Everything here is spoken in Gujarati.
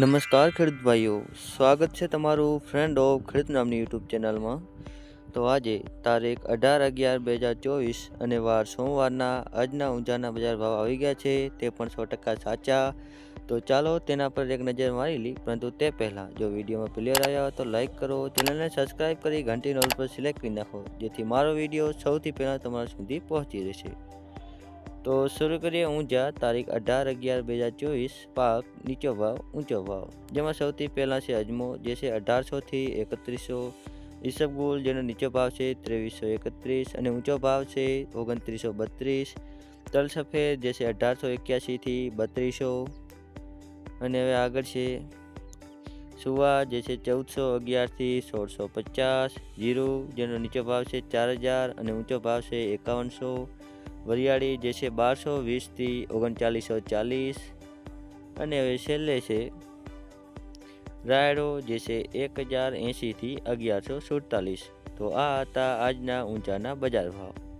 નમસ્કાર ખેડૂત ભાઈઓ, સ્વાગત છે તમારું ફ્રેન્ડ ઓફ ખેડૂત નામની યુટ્યુબ ચેનલમાં. તો આજે તારીખ અઢાર અગિયાર બે હજાર ચોવીસ અને વાર સોમવારના આજના ઊંઝાના બજાર ભાવ આવી ગયા છે, તે પણ સો ટકા સાચા. તો ચાલો તેના પર એક નજર મારી લી પરંતુ તે પહેલાં જો વિડીયોમાં ક્લિયર આવ્યા તો લાઇક કરો, ચેનલને સબસ્ક્રાઈબ કરી ઘંટી નોલ પર સિલેક્ટ કરી નાખો, જેથી મારો વીડિયો સૌથી પહેલાં તમારા સુધી પહોંચી રહેશે. તો શરૂ કરીએ ઊંઝા, તારીખ અઢાર અગિયાર બે હજાર ચોવીસ, પાક નીચો ભાવ, ઊંચો ભાવ. જેમાં સૌથી પહેલાં છે અજમો, જે છે અઢારસોથી એકત્રીસો. ઈસબગુલ જેનો નીચો ભાવ છે ત્રેવીસો એકત્રીસ અને ઊંચો ભાવ છે ઓગણત્રીસો બત્રીસ. તલ સફેદ, જે છે અઢારસો એક્યાસીથી બત્રીસો. અને હવે આગળ છે સુવા, જે છે ચૌદસો અગિયારથી સોળસો પચાસ. જીરું, જેનો નીચો ભાવ છે ચાર હજાર અને ઊંચો ભાવ છે એકાવનસો. વરિયાળી જે છે બારસો, વીસથી ઓગણચાલીસો ચાલીસ. અને હવે છેલ્લે છે, રાયડો જે છે એક હજાર એંશીથી અગિયારસો સુડતાલીસ. તો આ હતા આજના ઊંચાના બજાર ભાવ.